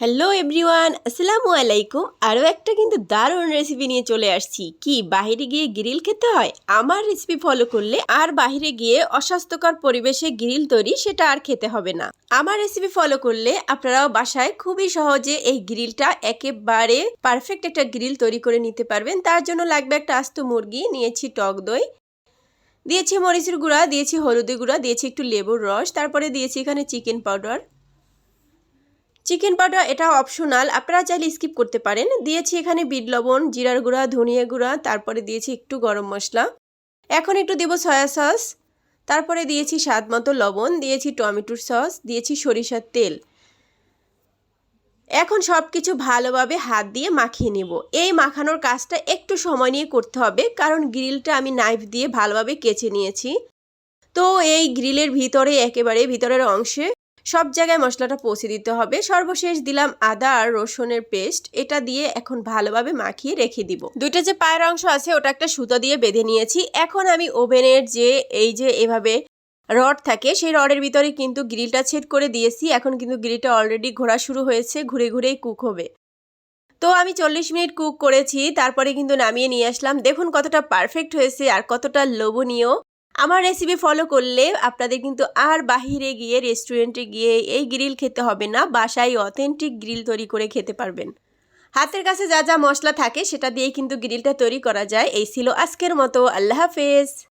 Hello everyone আসসালামু আলাইকুম আরও একটা কিন্তু দারুণ রেসিপি নিয়ে চলে আসছি। কি বাইরে গিয়ে গ্রিল খেতে হয়? আমার রেসিপি ফলো করলে আর বাইরে গিয়ে অস্বাস্থ্যকর পরিবেশে গ্রিল তৈরি সেটা আর খেতে হবে না। আমার রেসিপি ফলো করলে আপনারাও বাসায় খুবই সহজে এই গ্রিলটা একেবারে পারফেক্ট একটা গ্রিল তৈরি করে নিতে পারবেন। তার জন্য লাগবে একটা আস্ত মুরগি, নিয়েছি টক দই, দিয়েছি মরিচের গুঁড়া, দিয়েছি হলুদের গুঁড়া, দিয়েছি একটু লেবুর রস, তারপরে দিয়েছি এখানে চিকেন পাউডার চিকেন পাউডার এটা অপশনাল আপনারা চাইলে স্কিপ করতে পারেন। দিয়েছি এখানে বিট লবণ, জিরার গুঁড়া, ধনিয়া গুঁড়া, তারপরে দিয়েছি একটু গরম মশলা। এখন একটু দেবো সয়া সস। তারপরে দিয়েছি স্বাদ মতো লবণ, দিয়েছি টমেটোর সস, দিয়েছি সরিষার তেল। এখন সব কিছু ভালোভাবে হাত দিয়ে মাখিয়ে নেব। এই মাখানোর কাজটা একটু সময় নিয়ে করতে হবে, কারণ গ্রিলটা আমি নাইফ দিয়ে ভালোভাবে কেচে নিয়েছি। তো এই গ্রিলের ভিতরে একেবারে ভিতরের অংশে সব জায়গায় মশলাটা পৌঁছে দিতে হবে। সর্বশেষ দিলাম আদা আর রসুনের পেস্ট। এটা দিয়ে এখন ভালোভাবে মাখিয়ে রেখে দিব। দুইটা যে পায়ের অংশ আছে, ওটা একটা সুতো দিয়ে বেঁধে নিয়েছি। এখন আমি ওভেনের যে, এই যে এভাবে রড থাকে, সেই রডের ভিতরে কিন্তু গ্রিলটা ছেদ করে দিয়েছি। এখন কিন্তু গ্রিলটা অলরেডি ঘোরা শুরু হয়েছে, ঘুরে ঘুরেই কুক হবে। তো আমি চল্লিশ মিনিট কুক করেছি। তারপরে কিন্তু নামিয়ে নিয়ে আসলাম। দেখুন কতটা পারফেক্ট হয়েছে আর কতটা লোভনীয়। আমার রেসিপি ফলো করলে আপনাদের কিন্তু আর বাহিরে গিয়ে রেস্টুরেন্টে গিয়ে এই গ্রিল খেতে হবে না। বাসায় অথেন্টিক গ্রিল তৈরি করে খেতে পারবেন। হাতের কাছে যা যা মশলা থাকে, সেটা দিয়ে কিন্তু গ্রিলটা তৈরি করা যায়। এই ছিল আজকের মতো। আল্লাহ হাফেজ।